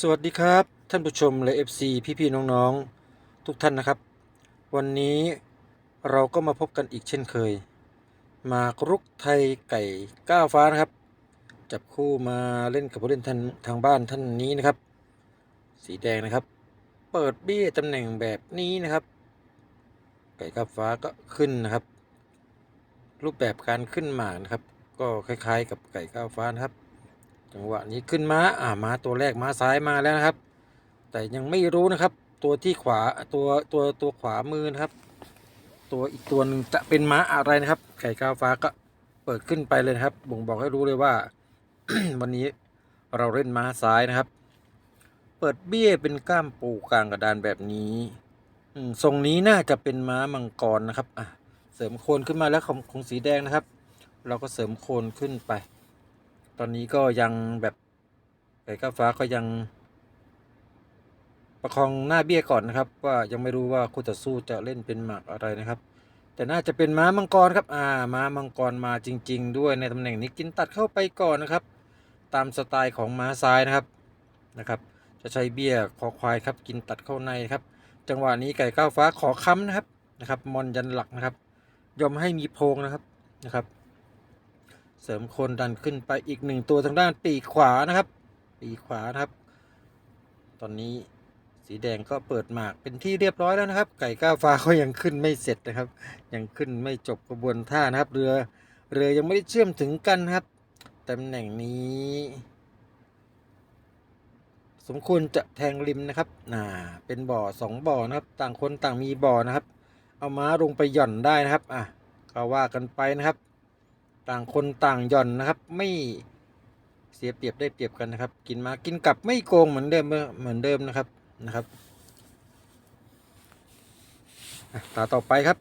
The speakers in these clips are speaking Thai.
สวัสดีครับ ท่านผู้ชมและ FC พี่ๆน้องๆ ทุกท่านนะครับ วันนี้เราก็มาพบกันอีกเช่นเคย มากรุกไทยไก่ก้าวฟ้านะครับ จับคู่มาเล่นกับผู้เล่นท่านทางบ้านท่านนี้นะครับ สีแดงนะครับ เปิดเบี้ยตำแหน่งแบบนี้นะครับ ไก่ก้าวฟ้าก็ขึ้นนะครับ รูปแบบการขึ้นหมากนะครับ ก็คล้ายๆ กับไก่ก้าวฟ้านะครับ จังหวะนี้ขึ้นม้าอ่าม้าตัวแรกม้าซ้ายมาแล้วนะครับ แต่ยังไม่รู้นะครับ ตัวที่ขวาตัวตัวตัวขวามือนะครับ ตัวอีกตัวหนึ่งจะเป็นม้าอะไรนะครับไก่กาวฟ้าก็เปิดขึ้นไปเลยนะครับ บ่งบอกให้รู้เลยว่า วันนี้เราเล่นม้าซ้ายนะครับ เปิดเบี้ยเป็นก้ามปูกลางกระดานแบบนี้ทรงนี้น่าจะเป็นม้ามังกรนะครับอะเสริมโคนขึ้นมาแล้วของของสีแดงนะครับ เราก็เสริมโคนขึ้นไป ตอนนี้ก็ยังแบบไก่ก้าวฟ้าก็ยัง ประคองหน้าเบี้ยก่อนนะครับ ว่ายังไม่รู้ว่าคู่ต่อสู้จะเล่นเป็นหมากอะไรนะครับ แต่น่าจะเป็นม้ามังกรครับอ่าม้ามังกรมาจริง ๆ ด้วยในตำแหน่งนี้กินตัดเข้าไปก่อนนะครับ ตามสไตล์ของม้าซ้ายนะครับนะครับ จะใช้เบี้ยคอควายครับ กินตัดเข้าในครับ จังหวะนี้ไก่ก้าวฟ้าขอค้ำนะครับนะครับมอนยันหลักนะครับ ยอมให้มีโพงนะครับนะครับ เสริมคนดันขึ้นไปอีกหนึ่งตัวทางด้านปีกขวานะครับ ปีกขวานะครับ ตอนนี้สีแดงก็เปิดหมากเป็นที่เรียบร้อยแล้วนะครับ ไก่ก้าวฟ้าก็ยังขึ้นไม่เสร็จนะครับ ยังขึ้นไม่จบกระบวนท่านะครับ เรือเรือยังไม่ได้เชื่อมถึงกันครับตำแหน่งนี้ สมควรจะแทงริมนะครับน่าเป็นบ่อสองบ่อนะครับ ต่างคนต่างมีบ่อนะครับ เอาม้าลงไปหย่อนได้นะครับ อะก็ว่ากันไปนะครับ ต่างคนต่างหย่อนนะครับ ไม่เสียเปรียบได้เปรียบกันนะครับ กินมากินกลับไม่โกงเหมือนเดิมเหมือนเดิมนะครับนะครับตาต่อไปครับ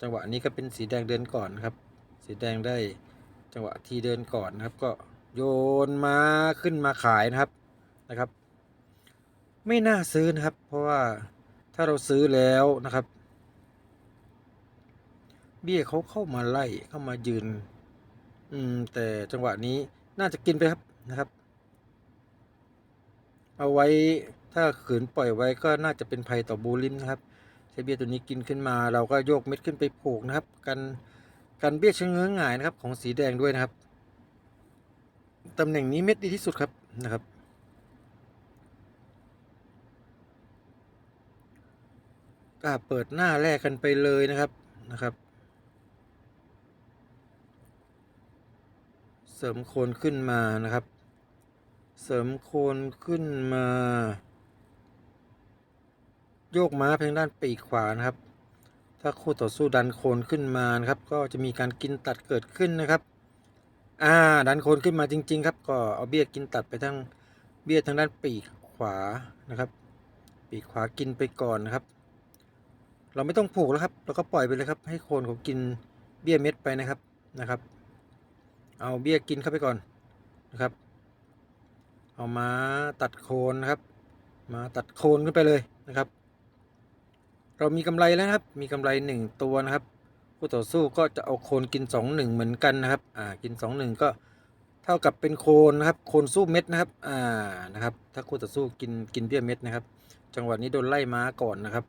จังหวะนี้ก็เป็นสีแดงเดินก่อนนครับ สีแดงได้จังหวะที่เดินก่อนนะครับ ก็โยนมาขึ้นมาขายนะครับนะครับ ไม่น่าซื้อนะครับ เพราะว่าถ้าเราซื้อแล้วนะครับ เบี้ยเขาเข้ามาไล่เข้ามายืน อืม แต่จังหวะนี้น่าจะกินไปครับนะครับ เอาไว้ถ้าขืนปล่อยไว้ก็น่าจะเป็นภัยต่อบูลิมนะครับใช้เบี้ยตัวนี้กินขึ้นมาเราก็โยกเม็ดขึ้นไปผูกนะครับ กันกันเบี้ยชะเงื้อหงายนะครับ ของสีแดงด้วยนะครับตำแหน่งนี้เม็ดดีที่สุดครับนะครับก็เปิดหน้าแรกกันไปเลยนะครับนะครับ เสริมโคนขึ้นมานะครับ เสริมโคนขึ้นมา โยกม้าเพียงด้านปีกขวานะครับ ถ้าคู่ต่อสู้ดันโคนขึ้นมานะครับ ก็จะมีการกินตัดเกิดขึ้นนะครับ อ่า ดันโคนขึ้นมาจริง ๆ ครับ ก็เอาเบี้ยกินตัดไปทางเบี้ยทางด้านปีกขวานะครับ ปีกขวากินไปก่อนนะครับ เราไม่ต้องผูกแล้วครับเราก็ปล่อยไปเลยครับ ให้โคนเขากินเบี้ยเม็ดไปนะครับนะครับ เอาเบี้ยกินเข้าไปก่อนนะครับ เอามาตัดโคนนะครับ มาตัดโคนขึ้นไปเลยนะครับ เรามีกำไรแล้วครับ มีกำไรหนึ่งตัวนะครับคู่ต่อสู้ก็จะเอาโคนกินสองหนึ่งเหมือนกันนะครับ อ่า กินสองหนึ่งก็เท่ากับเป็นโคนนะครับ โคนสู้เม็ดนะครับ อ่า นะครับ ถ้าคู่ต่อสู้กินกินเบี้ยเม็ดนะครับ จังหวะนี้โดนไล่ม้าก่อนนะครับ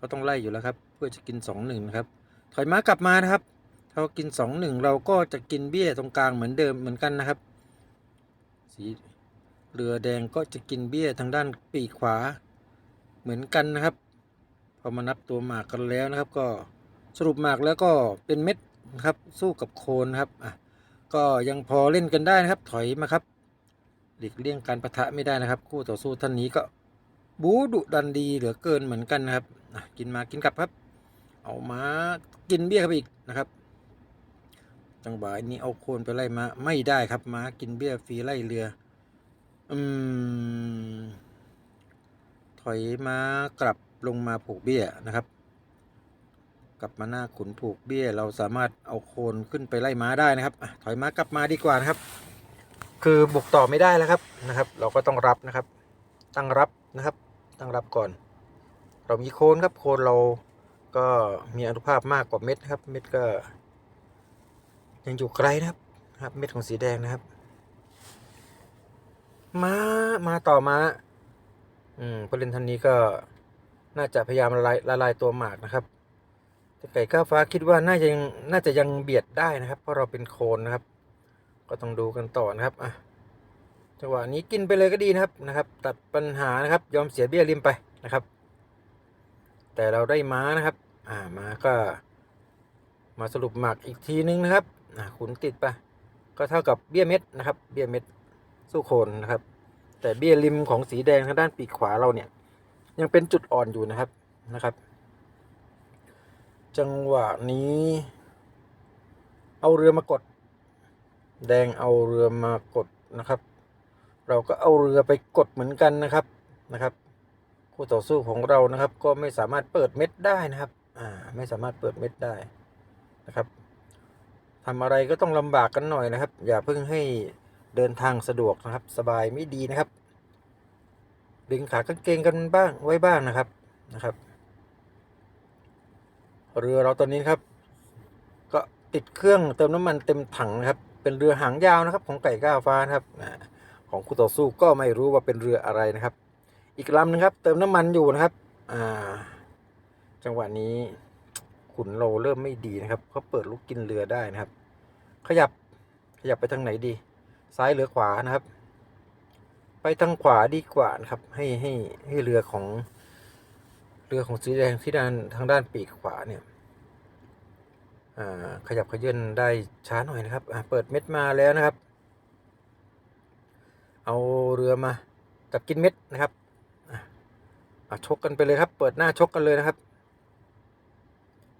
ก็ต้องไล่อยู่แล้วครับ เพื่อจะกินสองหนึ่งนะครับ ถอยม้ากลับมานะครับ ถ้าเรากินสองหนึ่งเราก็จะกินเบี้ยตรงกลางเหมือนเดิมเหมือนกันนะครับ สีเรือแดงก็จะกินเบี้ยทางด้านปีกขวาเหมือนกันนะครับ พอมานับตัวหมากกันแล้วนะครับ ก็สรุปหมากแล้วก็เป็นเม็ดนะครับ สู้กับโคนนะครับอะก็ยังพอเล่นกันได้นะครับ ถอยมาครับหลีกเลี่ยงการประทะไม่ได้นะครับ คู่ต่อสู้ท่านนี้ก็บูดุดันดีเหลือเกินเหมือนกันนะครับกินมากินกลับครับ เอามากินเบี้ยเข้าไปอีกนะครับ จังหวะนี้เอาโคนไปไล่มาไม่ได้ครับม้ากินเบี้ยฟรีไล่เรือ อืม ถอยม้ากลับลงมาผูกเบี้ยนะครับ กลับมาหน้าขุนผูกเบี้ย เราสามารถเอาโคนขึ้นไปไล่ม้าได้นะครับถอยม้ากลับมาดีกว่านะครับ คือบุกต่อไม่ได้แล้วครับนะครับ เราก็ต้องรับนะครับ ตั้งรับนะครับ ตั้งรับก่อน เรามีโคนครับโคนเราก็มีอนุภาพมากกว่าเม็ดครับ เม็ดก็ ยังอยู่ไกลนะครับนะครับ เม็ดของสีแดงนะครับ มามาต่อมา อืมผู้เล่นท่านนี้ก็น่าจะพยายามละลายละลายตัวหมากนะครับแต่ไก่ก้าวฟ้าคิดว่าน่าจะยังน่าจะยังเบียดได้นะครับ เพราะเราเป็นโคนนะครับ ก็ต้องดูกันต่อนะครับอะจังหวะนี้กินไปเลยก็ดีนะครับนะครับ ตัดปัญหานะครับ ยอมเสียเบี้ยริมไปนะครับ แต่เราได้ม้านะครับ อ่าม้าก็ มาสรุปหมักอีกทีนึงนะครับ ขุนติดไปก็เท่ากับเบี้ยเม็ดนะครับ เบี้ยเม็ดสู้โคนนะครับ แต่เบี้ยริมของสีแดงทางด้านปีกขวาเราเนี่ย ยังเป็นจุดอ่อนอยู่นะครับนะครับ จังหวะนี้ เอาเรือมากด แดงเอาเรือมากดนะครับ เราก็เอาเรือไปกดเหมือนกันนะครับนะครับคู่ต่อสู้ของเรานะครับ ก็ไม่สามารถเปิดเม็ดได้นะครับ อ่า ไม่สามารถเปิดเม็ดได้นะครับ ทำอะไรก็ต้องลำบากกันหน่อยนะครับ อย่าเพิ่งให้เดินทางสะดวกนะครับ สบายไม่ดีนะครับ ดึงขากางเกงกันบ้างไว้บ้างนะครับนะครับ เรือเราตอนนี้ครับ ก็ติดเครื่องเติมน้ำมันเต็มถังนะครับ เป็นเรือหางยาวนะครับ ของไก่ก้าวฟ้านะครับของคู่ต่อสู้ก็ไม่รู้ว่าเป็นเรืออะไรนะครับ อีกลำหนึงครับ เติมน้ำมันอยู่นะครับ อ่า จังหวะนี้ ขุนเราเริ่มไม่ดีนะครับเขาเปิดลูกกินเรือได้นะครับ ขยับขยับไปทางไหนดี ซ้ายหรือขวานะครับ ไปทางขวาดีกว่านะครับ ให้ให้ให้เรือของเรือของสีแดงที่ด้านทางด้านปีกขวาเนี่ยขยับขยื่นได้ช้าหน่อยนะครับเปิดเม็ดมาแล้วนะครับ เอาเรือมาจับกินเม็ดนะครับชกกันไปเลยครับ เปิดหน้าชกกันเลยนะครับ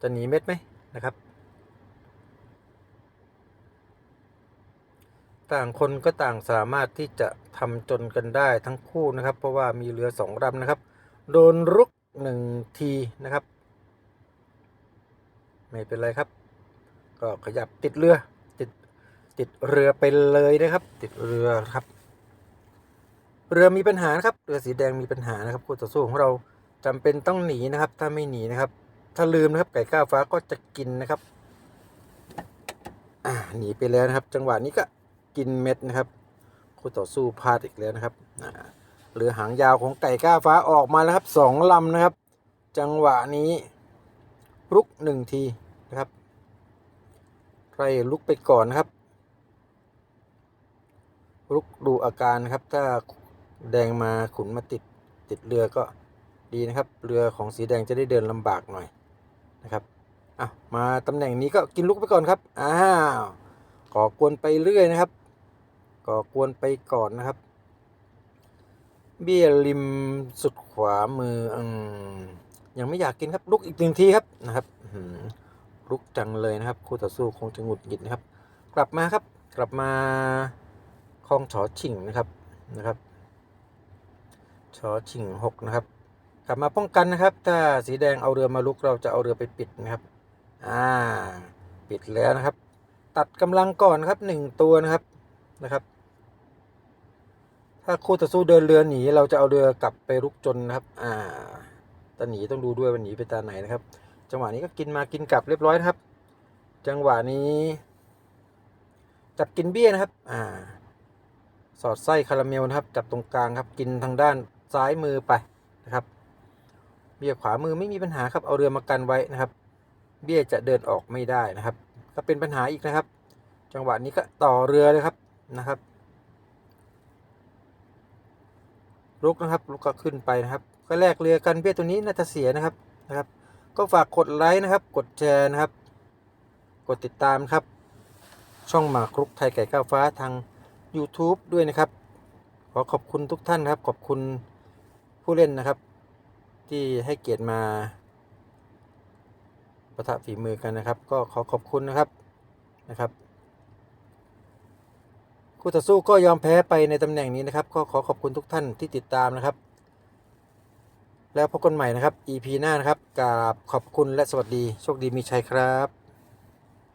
จะหนีเม็ดไหมนะครับ ต่างคนก็ต่างสามารถที่จะทำจนกันได้ทั้งคู่นะครับ เพราะว่ามีเรือสองลำนะครับ โดนรุกหนึ่งทีนะครับ ไม่เป็นไรครับ ก็ขยับติดเรือติดติดเรือไปเลยนะครับ ติดเรือครับ เรือมีปัญหานะครับเรือสีแดงมีปัญหานะครับคู่ต่อสู้ของเราจำเป็นต้องหนีนะครับ ถ้าไม่หนีนะครับ ถ้าลืมนะครับ ไก่ก้าวฟ้าก็จะกินนะครับ อ่าหนีไปแล้วนะครับ จังหวะนี้ก็กินเม็ดนะครับคู่ต่อสู้พลาดอีกแล้วนะครับอ่าเรือหางยาวของไก่ก้าวฟ้าออกมาแล้วครับสองลำนะครับ จังหวะนี้ลุกหนึ่งทีนะครับใครลุกไปก่อนนะครับลุกดูอาการนะครับ ถ้าแดงมาขุนมาติดติดเรือก็ดีนะครับ เรือของสีแดงจะได้เดินลำบากหน่อย นะครับอะมาตำแหน่งนี้ก็กินลุกไปก่อนครับอ้าวก่อกวนไปเรื่อยนะครับ ก่อกวนไปก่อนนะครับ เบี้ยริมสุดขวามืออืมยังไม่อยากกินครับลุกอีกหนึ่งทีครับนะครับลุกจังเลยนะครับ คู่ต่อสู้คงจะหงุดหงิดนะครับ กลับมาครับกลับมาคลองฉอชิงนะครับนะครับฉอชิงหกนะครับ กลับมาป้องกันนะครับ ถ้าสีแดงเอาเรือมาลุกเราจะเอาเรือไปปิดนะครับอ่าปิดแล้วนะครับ ตัดกำลังก่อนครับหนึ่งตัวนะครับนะครับ ถ้าคู่ต่อสู้เดินเรือหนีเราจะเอาเรือกลับไปลุกจนนะครับ อ่าตาหนีต้องดูด้วยว่าหนีไปตาไหนนะครับ จังหวะนี้ก็กินมากินกลับเรียบร้อยนะครับ จังหวะนี้ จับกินเบี้ยนะครับ อ่า สอดไส้คาราเมลนะครับ จับตรงกลางครับ กินทางด้านซ้ายมือไปนะครับ เบี้ยขวามือไม่มีปัญหาครับเอาเรือมากันไว้นะครับ เบี้ยจะเดินออกไม่ได้นะครับ ก็เป็นปัญหาอีกนะครับ จังหวะนี้ก็ต่อเรือเลยครับนะครับลุกนะครับลุกก็ขึ้นไปนะครับ ก็แลกเรือกันเบี้ยตัวนี้น่าจะเสียนะครับนะครับ ก็ฝากกดไลค์นะครับ กดแชร์นะครับ กดติดตามครับ ช่องหมากรุกไทยไก่ก้าวฟ้าทาง YouTube ด้วยนะครับ ขอขอบคุณทุกท่านครับ ขอบคุณผู้เล่นนะครับ ที่ให้เกียรติมาประทะฝีมือกันนะครับ ก็ขอขอบคุณนะครับนะครับคู่ต่อสู้ก็ยอมแพ้ไปในตำแหน่งนี้นะครับ ก็ขอขอบคุณทุกท่านที่ติดตามนะครับ แล้วพบกันใหม่นะครับ EP หน้านะครับกราบขอบคุณและสวัสดีโชคดีมีชัยครับ